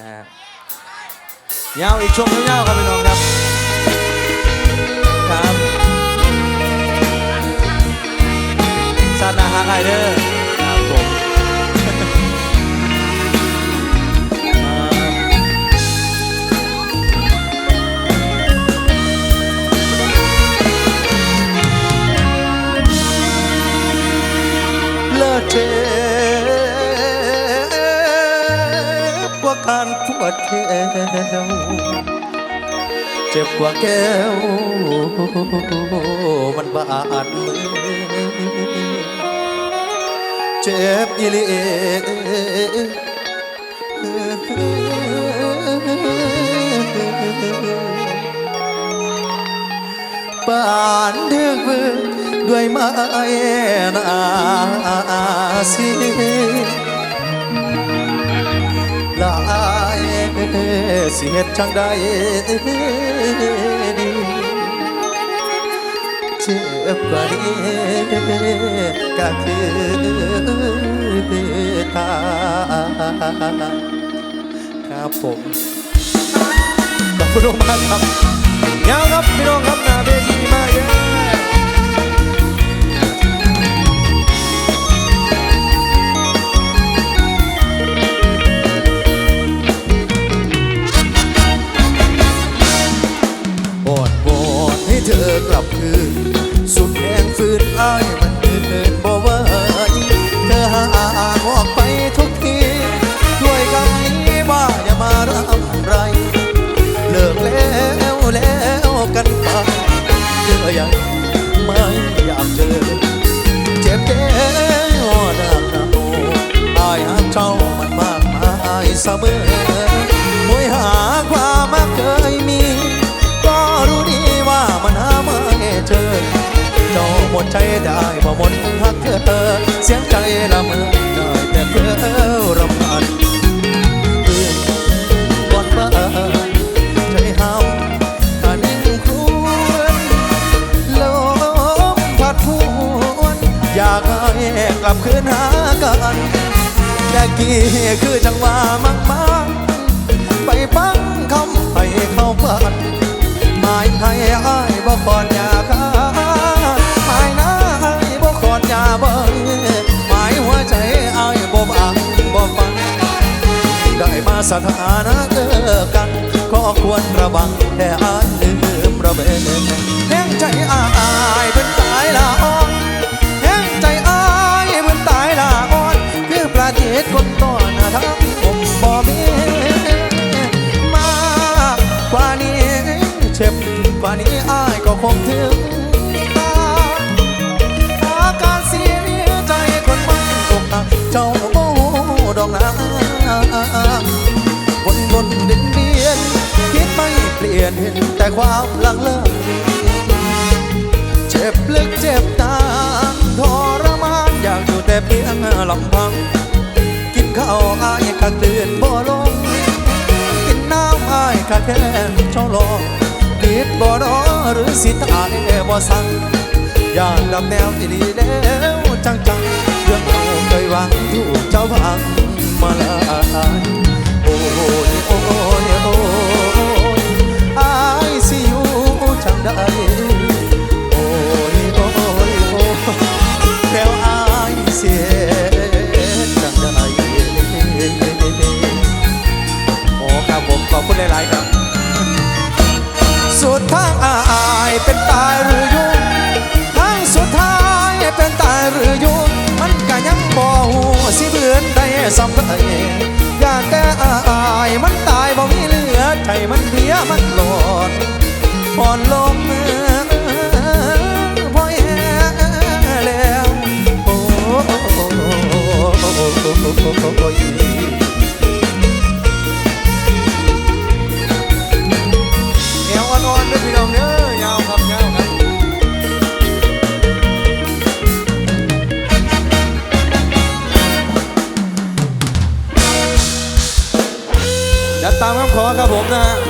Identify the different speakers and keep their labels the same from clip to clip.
Speaker 1: นะฮะยาวอีกช่วงยาวๆครับพี่น้องครับครับซาติหนาฮาไกเดอร์ การปวดแขวเจ็บกว่าแก้ว มันบาดมือเจ็บอีลีปานดึกมือด้วยไม้นาสี สิเฮ็ดจังไดดีเจ็บกว่านี้ก็คือตาครับผมขอบคุณมากครับยาวครับพี่น้องครับนาเวทีมา เสมอมวยหาความมาเคยมี ก็รู้ดีว่ามันหาไม่เจอเจ้าหมดใจได้บ่หมดหักเธอ เสียงใจละเมอได้แต่เพื่อรำ คือจังหวะมักมาไปฟังคำให้เข้าฝันหมายให้อ้ายบ่ขอดอยากาหมายนะอ้ายบ่ขอดอยาเบิ่งหมายหัวใจอ้ายบ่บังบ่ฟัง ได้มาสถานะเจอกันก็ควรระวังแต่อายลืมระเบิดแห้งใจอายเป็นตายละอ่อ กถึงตาอาการเสียใจคนมันอกหักเจ้าโอ้ดอกนาวนวนเดียนเวียนคิดไม่เปลี่ยนเห็นแต่ความลังเล สิตายบ่สั่งอย่าดำแนวที่ดีแล้วจังจังๆเรื่องเอาเคยหวังถูกเจ้าพังมาลาย อ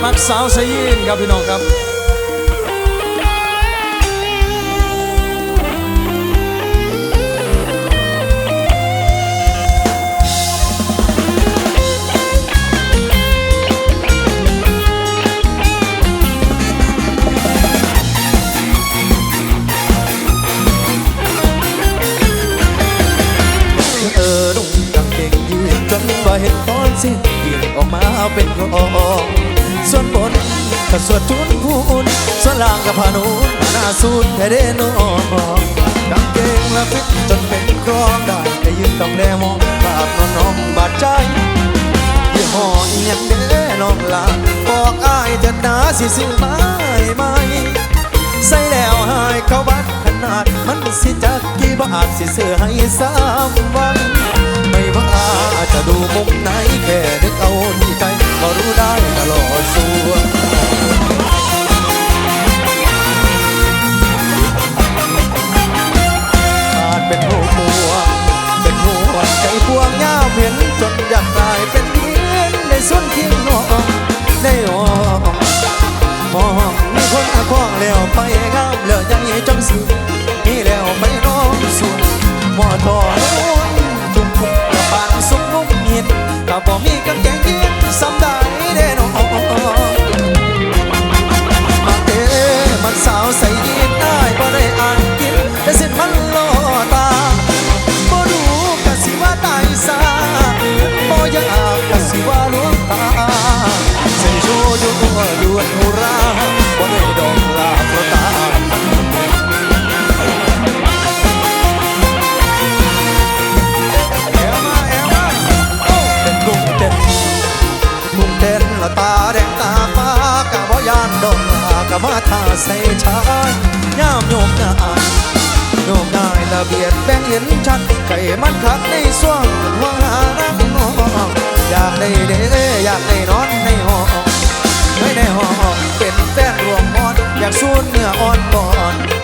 Speaker 1: มักสาวสยินครับพี่น้องครับเห็นตอนสิ้นเปลี่ยนออกมาเป็นรอง ส่วนบนก็สวดจุนพูนส่วนล่างก็พานุนมาหน้าสูดแค่เด้นองกางเกงและฟิตจนเป็นครองได้แต่ยืนต้องแลมองภาพน้องน้องบาดใจยี่ห้ออีหยังเด้น้องลาบอกอายจะนาสิซื้อไม้ไหมใส่แล้วหายเขาบัดขนาดมันสิจักกี่บาทสิซื้อให้สามวัน สุนที่น้องได้หอมมองมีคนอาควางแล้วไปงามเหลือใจจังสิมีแล้วไปน้องส่วนหมอทอนุ่มพุกกระบางสุกมุกเงียนก็บ่มี ต้นละตาแดงตาฟ้ากะบ่ยานดงลากะมาทาใส่ชายย่ามโยมนายโยมนายละเบียดแบ่งเห็นชัดไก่มันคักในส่วงหัวหารักน้องอยากได้เด้อยากได้นอนในห้องไม่ในห้องเป็นแฟนรวมมอนอยากสูนเนื้ออ่อนก่อน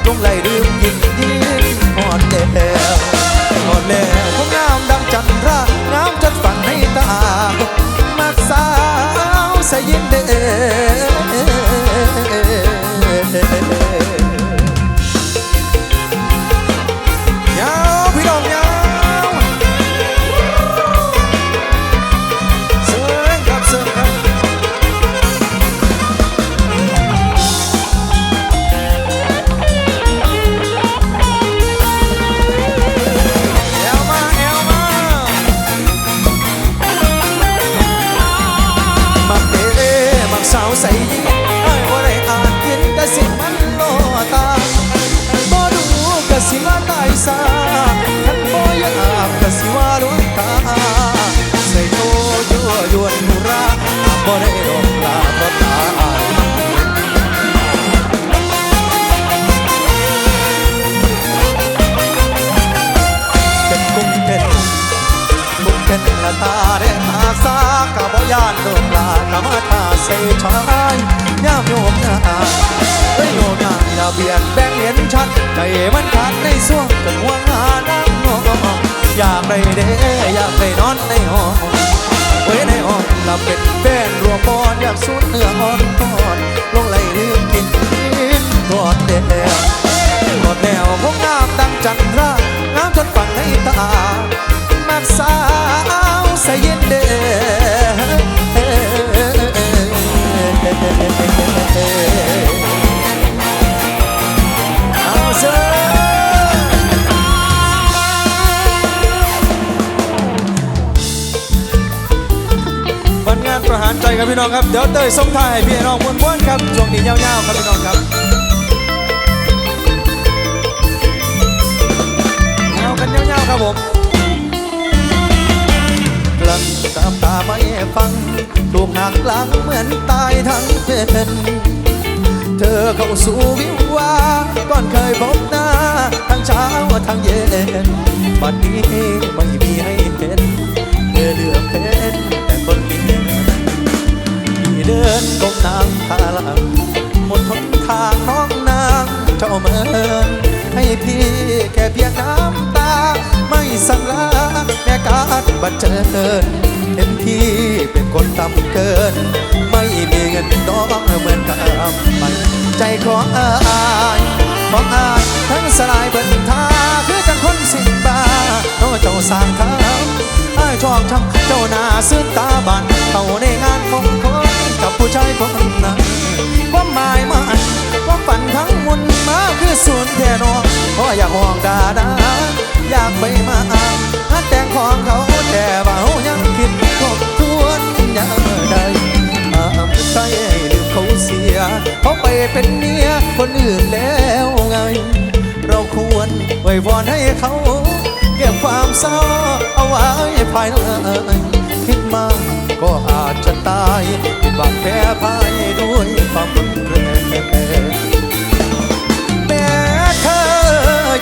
Speaker 1: เบียดแบ่งเห็นชัดใจมันขาดในส่วงจนห่วงหาน้ำนองอยากได้เด้อยากได้นอนในห้องไว้ในห้องหลับเป็นแฟนรัวมบอนอยากสูดเนื้ออ่อนทอนลงไหลลืมกินทอดเดียวทอดแนวคงน้ำตั้งจันท ประหารใจครับพี่น้องครับ เดี๋ยวเตยส่งท้ายให้พี่น้องม้วนๆครับช่วงนี้ยาวๆครับพี่น้องครับยาวกันยาวๆครับผมกลั้นตามตาไม่ฟังถูกหักหลังเหมือนตายทั้งเป็นเธอเข้าสู่วิวาก่อนเคยพบหน้า ทั้งเช้าทั้งเย็นบัดนี้ไม่ นก้มนางพาลังหมดหนทางน้องนางเจ้าเมินให้พี่แค่เพียงน้ำตา ไม่สั่งลาแม่การบัดเจิญเห็นพี่เป็นคนต่ำเกิน ไม่มีเงินน้องเหมือนกับไปใจของอายของอายทั้งสลายบนทาคือจังคนสิ้นบาโน้เจ้าสร้างทางอายชอบช้ำเจ้าหน้าซึ้งตาบานเข้าในงานมงคล กับผู้ชายคนนั้นความหมายมาความฝันทั้งมวลมาคือส่วนแท่นอนเพราะอยากห่วงดาดาอยากไปมาหาแต่งของเขาแต่ว่าเฮายังคิดทบทวนยังใดอาใส่ลืมเขาเสียเขาไปเป็นเมียคนอื่นแล้วไง เราควรไว้วอนให้เขาเก็บความเศร้าเอาไว้ภายในคิดมากก็อาจจะตาย ผิดหวังแพ้พ่ายด้วยความรุนแรงแม้เธอ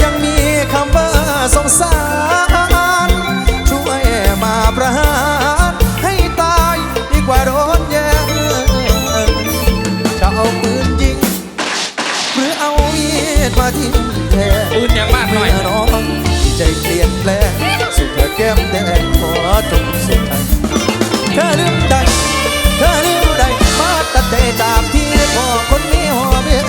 Speaker 1: ยังมีคำว่าสงสาร ช่วยมาประหารให้ตายดีกว่าโดนแย่งจะเอาปืนยิง หรือเอามีดมาทิ้งแทน
Speaker 2: ปืนยังมากหน่อย
Speaker 1: น้องที่ใจเปลี่ยนแปลงสุดเธอแก้มแดงขอจงสุดท้ายเธอลืมได้เธอลืมได้ ตัดใจจากที่พ่อคนมีหัวเบี้ย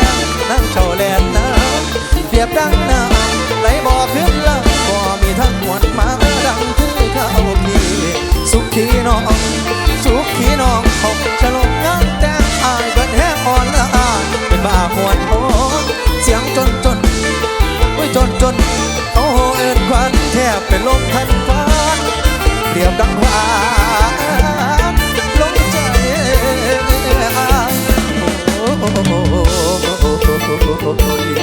Speaker 1: นั่งเจ้าแลนน้ำเปียบดังน้ำไหลบ่อขึ้นละบ่มีทั้งมวมาดังคือเขาพี่สุขีน้องสุขีน้องเขาฉลองงานแต่งอายเบิดแห้งอ่อนละอาเป็นบ้ามวนโหเสียงจนจนโอ้ยจนจนโอ้เอินควันแทบเป็นลมทันฟ้านเปรียบดังหวา ย